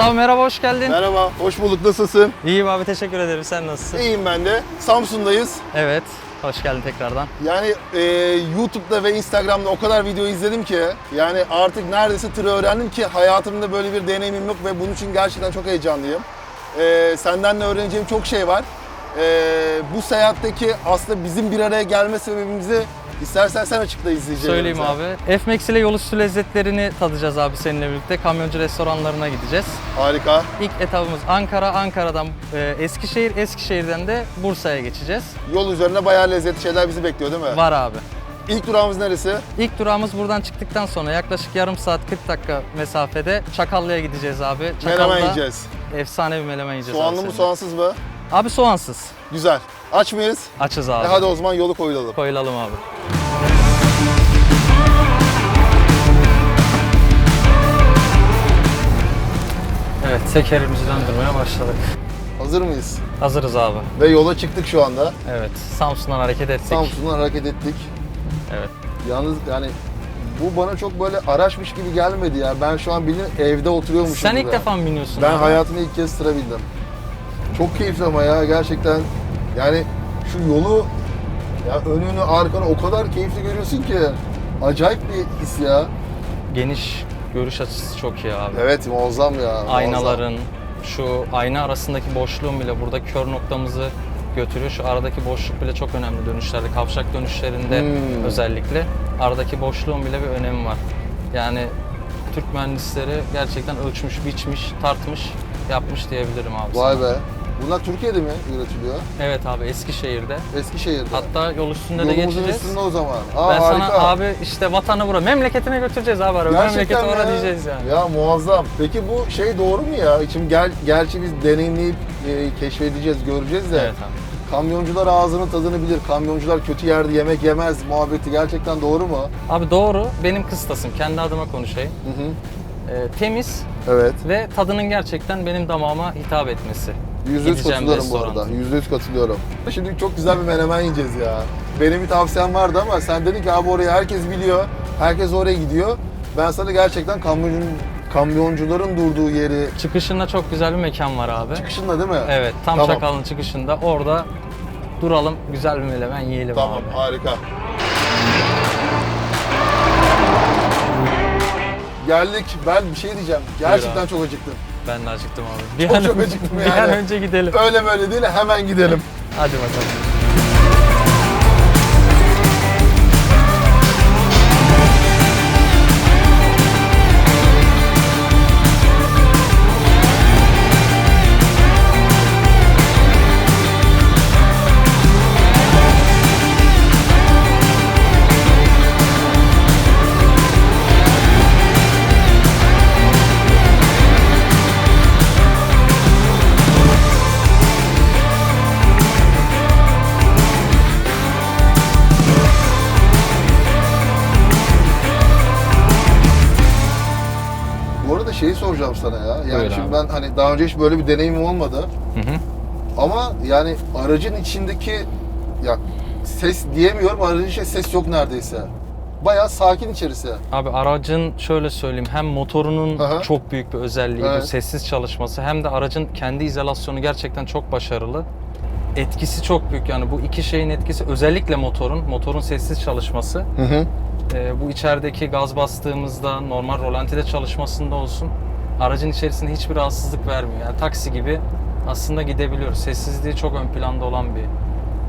Abi merhaba hoş geldin. Merhaba, hoş bulduk. Nasılsın? İyiyim abi teşekkür ederim. Sen nasılsın? İyiyim ben de. Samsun'dayız. Evet. Hoş geldin tekrardan. Yani e, YouTube'da ve Instagram'da o kadar video izledim ki yani artık neredeyse tırı öğrendim ki hayatımda böyle bir deneyimim yok ve bunun için gerçekten çok heyecanlıyım. E, senden de öğreneceğim çok şey var. E, bu seyahatteki aslında bizim bir araya gelme sebebimizi istersen sen açıkla izleyicilerimize. Söyleyeyim abi. F-Max ile yol üstü lezzetlerini tadacağız abi seninle birlikte. Kamyoncu restoranlarına gideceğiz. Harika. İlk etabımız Ankara, Ankara'dan e, Eskişehir, Eskişehir'den de Bursa'ya geçeceğiz. Yol üzerinde bayağı lezzetli şeyler bizi bekliyor değil mi? Var abi. İlk durağımız neresi? İlk durağımız buradan çıktıktan sonra yaklaşık yarım saat 40 dakika mesafede Çakallı'ya gideceğiz abi. Menemen yiyeceğiz. Efsane bir menemen yiyeceğiz Soğanlı abi mı seninle. soğansız mı? Abi soğansız. Güzel. Aç mıyız? Açız E abi. hadi o zaman yolu koyulalım. Koyulalım abi. Evet, tekerimizi döndürmeye başladık. Hazır mıyız? Hazırız abi. Ve yola çıktık şu anda. Evet, Samsun'dan hareket ettik. Samsun'dan hareket ettik. Evet. Yalnız yani bu bana çok böyle araçmış gibi gelmedi ya. Ben şu an bilin evde oturuyormuşum Sen ilk gibi. defa mı biniyorsun Ben abi? hayatımda ilk kez sıra bindim. Çok keyifli ama ya gerçekten. Yani şu yolu ya önünü arkanı o kadar keyifli görüyorsun ki. Acayip bir his ya. Geniş görüş açısı çok iyi abi. Evet muazzam ya. muazzam. Aynaların, şu ayna arasındaki boşluğun bile burada kör noktamızı götürüyor. Şu aradaki boşluk bile çok önemli dönüşlerde. Kavşak dönüşlerinde Hmm. özellikle aradaki boşluğun bile bir önemi var. Yani Türk mühendisleri gerçekten ölçmüş, biçmiş, tartmış, yapmış diyebilirim abi. Vay sana. be. Bunlar Türkiye'de mi üretiliyor? Evet abi Eskişehir'de. Eskişehir'de. Hatta yol üstünde de Yolumuzun geçeceğiz. üstünde o zaman. Aa, ben harika. sana abi işte vatanı bura, memleketine götüreceğiz abi araba. Memleketi mi orada ya? diyeceğiz yani. Ya muazzam. Peki bu şey doğru mu ya? Şimdi gel, gerçi biz deneyimleyip e, keşfedeceğiz, göreceğiz de. Evet abi. Kamyoncular ağzının tadını bilir. Kamyoncular kötü yerde yemek yemez muhabbeti gerçekten doğru mu? Abi doğru. Benim kıstasım. Kendi adıma konuşayım. Hı hı. Ee, temiz Evet. ve tadının gerçekten benim damağıma hitap etmesi. Yüzde yüz Gideceğim katılıyorum bu arada. Yüzde yüz katılıyorum. Şimdi çok güzel bir menemen yiyeceğiz ya. Benim bir tavsiyem vardı ama sen dedin ki abi orayı herkes biliyor. Herkes oraya gidiyor. Ben sana gerçekten kamyoncu, kamyoncuların durduğu yeri Çıkışında çok güzel bir mekan var abi. çıkışında değil mi? Evet, tam Tamam. Çakal'ın çıkışında. Orada duralım, güzel bir melemen yiyelim Tamam abi. harika. Geldik. Ben bir şey diyeceğim. Gerçekten çok acıktım. Ben de acıktım abi. Bir Çok an, çok acıktım Bir yani. an önce gidelim. Öyle böyle değil hemen gidelim. Hadi bakalım. Arada şeyi soracağım sana ya. Yani Buyur şimdi abi. ben hani daha önce hiç böyle bir deneyimim olmadı. Hı hı. Ama yani aracın içindeki ya ses diyemiyorum aracın içinde ses yok neredeyse. Bayağı sakin içerisi. Abi aracın şöyle söyleyeyim hem motorunun Aha. çok büyük bir özelliği bu Evet. sessiz çalışması hem de aracın kendi izolasyonu gerçekten çok başarılı. Etkisi çok büyük yani bu iki şeyin etkisi özellikle motorun, motorun sessiz çalışması. Hı hı. Ee, bu içerideki gaz bastığımızda normal rolantide çalışmasında olsun aracın içerisinde hiçbir rahatsızlık vermiyor. Yani taksi gibi aslında gidebiliyoruz. Sessizliği çok ön planda olan bir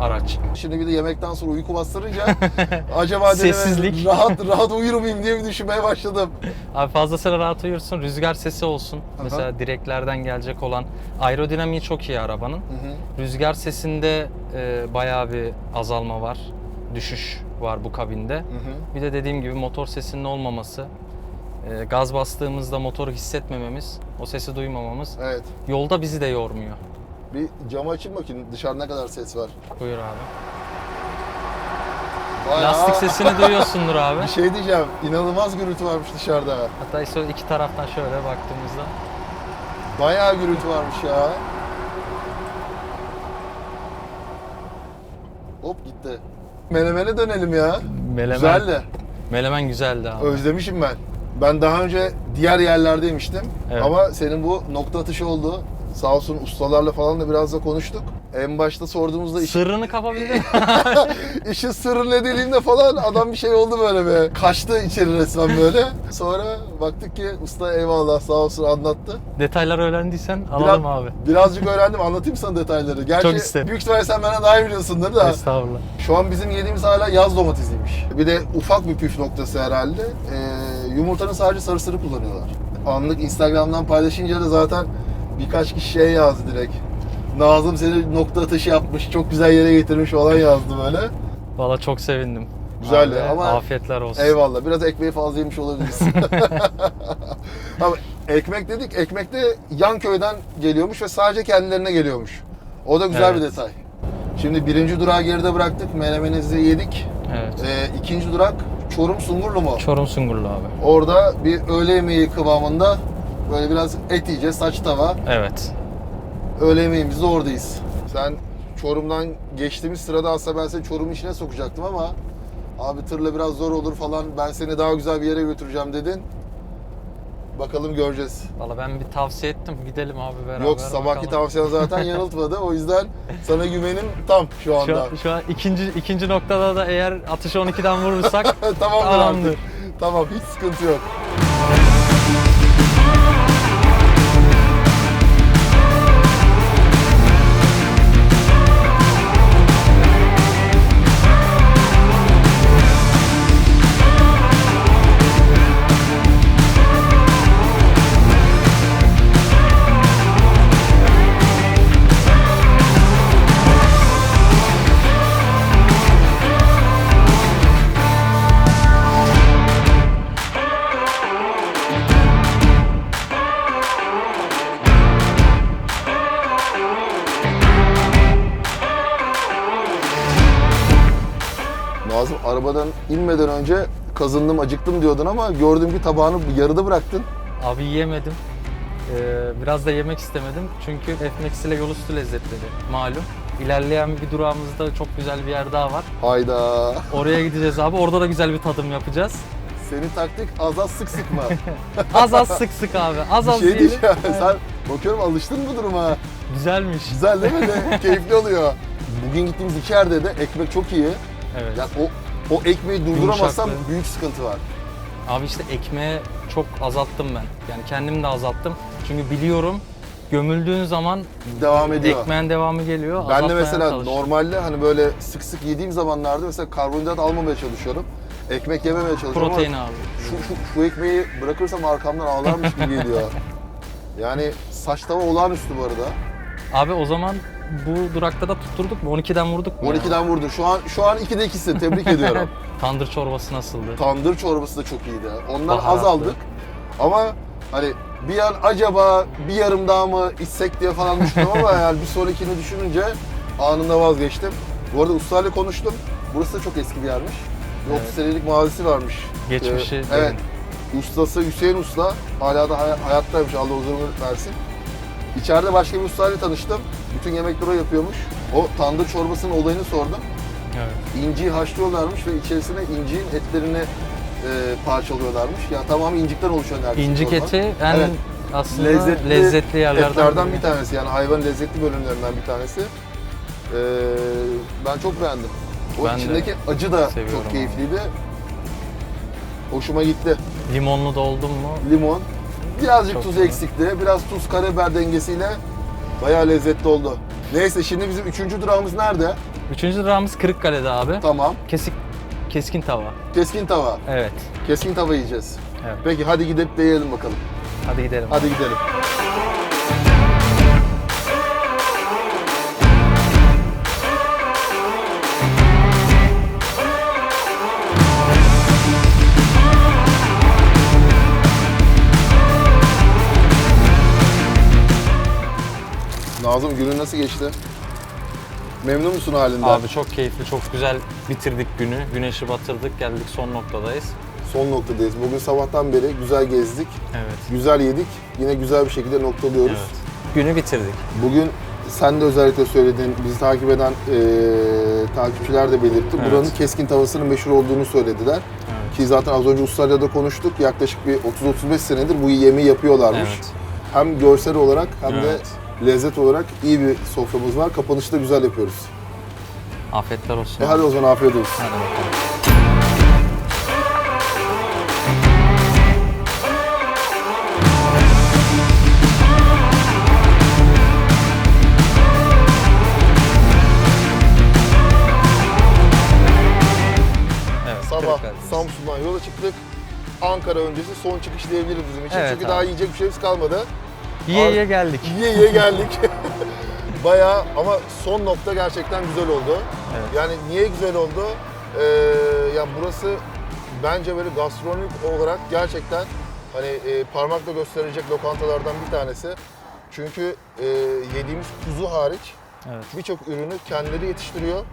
araç. Şimdi bir de yemekten sonra uyku bastırınca acaba dedim, Sessizlik. rahat rahat uyur muyum diye bir düşünmeye başladım. Abi fazlasıyla rahat uyursun. Rüzgar sesi olsun. Aha. Mesela direklerden gelecek olan aerodinamiği çok iyi arabanın. Hı hı. Rüzgar sesinde e, bayağı bir azalma var. Düşüş var bu kabinde. Hı hı. Bir de dediğim gibi motor sesinin olmaması, e, gaz bastığımızda motoru hissetmememiz, o sesi duymamamız Evet. yolda bizi de yormuyor. Bir camı açayım bakayım dışarıda ne kadar ses var. Buyur abi. Bayağı- Lastik sesini duyuyorsundur abi. Bir şey diyeceğim. inanılmaz gürültü varmış dışarıda. Hatta şöyle iki taraftan şöyle baktığımızda Bayağı gürültü varmış ya. Hop gitti. Menemene dönelim ya. Melemen, Güzeldi. Melemen güzeldi abi. Özlemişim ben. Ben daha önce diğer yerlerdeymiştim. Evet. Ama senin bu nokta atışı oldu. Sağ olsun ustalarla falan da biraz da konuştuk. En başta sorduğumuzda iş, Sırrını kapabildin. işin sırrı ne dediğinde falan adam bir şey oldu böyle be. Kaçtı içeri resmen böyle. Sonra baktık ki usta eyvallah sağ olsun anlattı. Detayları öğrendiysen alalım Biraz- abi. Birazcık öğrendim anlatayım sana detayları. Gerçi Çok isterim. büyük ihtimalle sen benden daha iyi biliyorsundur da. Estağfurullah. Şu an bizim yediğimiz hala yaz domatesiymiş. Bir de ufak bir püf noktası herhalde. Ee, yumurtanın sadece sarısını kullanıyorlar. Anlık Instagram'dan paylaşınca da zaten birkaç kişi şey yazdı direkt. Nazım seni nokta atışı yapmış, çok güzel yere getirmiş falan yazdı böyle. Valla çok sevindim. Güzeldi Abi, ama- Afiyetler olsun. Eyvallah. Biraz ekmeği fazla yemiş olabiliriz. Ama ekmek dedik, ekmek de yan köyden geliyormuş ve sadece kendilerine geliyormuş. O da güzel bir Evet. detay. Şimdi birinci durağı geride bıraktık. Menemenimizi yedik. Evet. Ee, ikinci durak Çorum Sungurlu mu? Çorum Sungurlu abi. Orada bir öğle yemeği kıvamında böyle biraz et yiyeceğiz, saç tava. Evet. Öğle yemeğimizde oradayız. Sen Çorum'dan geçtiğimiz sırada aslında ben seni Çorum'un içine sokacaktım ama abi tırla biraz zor olur falan ben seni daha güzel bir yere götüreceğim dedin. Bakalım göreceğiz. Valla ben bir tavsiye ettim. Gidelim abi beraber. Yok sabahki bakalım. tavsiyen zaten yanıltmadı. O yüzden sana güvenim tam şu anda. Şu an, şu an ikinci, ikinci noktada da eğer atışı 12'den vurursak Tamamdır, Tamamdır. artık. Tamam hiç sıkıntı yok. Arabadan inmeden önce kazındım acıktım diyordun ama gördüm ki tabağını yarıda bıraktın. abi yiyemedim. Ee, biraz da yemek istemedim. Çünkü Efmex ile yol üstü lezzetleri malum. İlerleyen bir durağımızda çok güzel bir yer daha var. Hayda. Oraya gideceğiz abi. Orada da güzel bir tadım yapacağız. Senin taktik az az sık sıkma. Az az sık sık abi. Az bir az şey yiyelim. diyeceğim. Sen bakıyorum alıştın bu duruma. Güzelmiş. Güzel değil mi de? Keyifli oluyor. Bugün gittiğimiz iki yerde de ekmek çok iyi. Evet. Yani o o ekmeği durduramazsam Yumuşaklığı. büyük sıkıntı var. Abi işte ekmeği çok azalttım ben. Yani kendim de azalttım. Çünkü biliyorum gömüldüğün zaman Devam ediyor. ekmeğin devamı geliyor. Ben de azaltmaya mesela çalışıyorum. normalde hani böyle sık sık yediğim zamanlarda mesela karbonhidrat almamaya çalışıyorum. Ekmek yememeye çalışıyorum protein ama abi. şu, şu, şu ekmeği bırakırsam arkamdan ağlarmış gibi geliyor. Yani saç tava olağanüstü bu arada. Abi o zaman bu durakta da tutturduk mu? 12'den vurduk mu? 12'den vurdu. Şu an şu an 2'de 2'sin. Tebrik ediyorum. Tandır çorbası nasıldı? Tandır çorbası da çok iyiydi. Ondan az Baharatlı. aldık. Ama hani bir an acaba bir yarım daha mı içsek diye falan düşündüm ama yani bir sonrakini düşününce anında vazgeçtim. Bu arada ustayla konuştum. Burası da çok eski bir yermiş. Bir 30 Evet. senelik mazisi varmış. Geçmişi Ee, evet. Ustası Hüseyin Usta. Hala da hay- hayattaymış. Allah uzun versin. İçeride başka bir ustayla tanıştım. Bütün yemekleri o yapıyormuş. O tandır çorbasının olayını sordum. Evet. İnciyi haşlıyorlarmış ve içerisine incinin etlerini e, parçalıyorlarmış. Ya tamamı incikten oluşan neredeyse İncik çorba. eti en Evet. aslında lezzetli, lezzetli, yerlerden etlerden biri. bir tanesi. Yani hayvan lezzetli bölümlerinden bir tanesi. Ee, ben çok beğendim. O Ben de içindeki acı da seviyorum çok abi. keyifliydi. Hoşuma gitti. Limonlu da oldun mu? Limon. Birazcık Çok tuz güzel. eksikti. Biraz tuz karabiber dengesiyle bayağı lezzetli oldu. Neyse şimdi bizim üçüncü durağımız nerede? Üçüncü durağımız Kırıkkale'de abi. Tamam. Kesik, keskin tava. Keskin tava. Evet. Keskin tava yiyeceğiz. Evet. Peki hadi gidip de yiyelim bakalım. Hadi gidelim. Hadi gidelim. Nazım günün nasıl geçti? Memnun musun halinden? Abi çok keyifli, çok güzel bitirdik günü. Güneşi batırdık, geldik son noktadayız. Son noktadayız. Bugün sabahtan beri güzel gezdik, Evet. güzel yedik. Yine güzel bir şekilde noktalıyoruz. Evet. Günü bitirdik. Bugün sen de özellikle söyledin, bizi takip eden eee, takipçiler de belirtti. Evet. Buranın keskin tavasının meşhur olduğunu söylediler. Evet. Ki zaten az önce ustayla da konuştuk. Yaklaşık bir 30-35 senedir bu yemeği yapıyorlarmış. Evet. Hem görsel olarak hem Evet. de lezzet olarak iyi bir soframız var. Kapanışı da güzel yapıyoruz. Afiyetler olsun. E hadi o zaman afiyet olsun. Hadi bakalım. Evet, Sabah Kırıkkale'deyiz. Samsun'dan yola çıktık. Ankara öncesi son çıkış diyebiliriz bizim için. Evet Çünkü abi. daha yiyecek bir şeyimiz kalmadı. Yiye yiye geldik. Yiye yiye geldik. Bayağı ama son nokta gerçekten güzel oldu. Evet. Yani niye güzel oldu? Ee, ya burası bence böyle gastronomik olarak gerçekten hani e, parmakla gösterecek lokantalardan bir tanesi. Çünkü e, yediğimiz kuzu hariç Evet. birçok ürünü kendileri yetiştiriyor,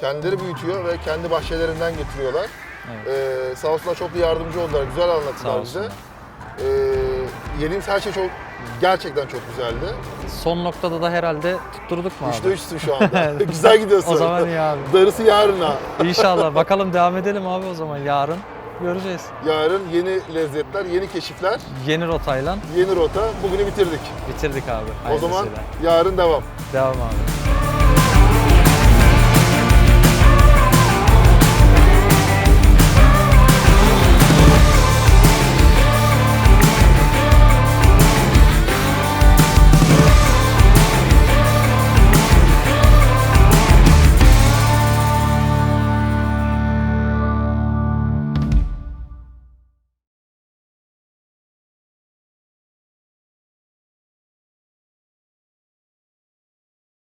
kendileri büyütüyor ve kendi bahçelerinden getiriyorlar. Evet. Ee, sağ olsunlar çok da yardımcı oldular, güzel anlattılar bize. Ee, yediğimiz her şey çok gerçekten çok güzeldi. Son noktada da herhalde tutturduk mu abi? Üçte üçsün şu anda. güzel gidiyorsun. O zaman iyi abi. Darısı yarına. İnşallah. Bakalım devam edelim abi o zaman. Yarın göreceğiz. Yarın yeni lezzetler, yeni keşifler, Yeni rotayla yeni rota. Bugünü bitirdik. bitirdik abi. O zaman yarın devam. Devam abi.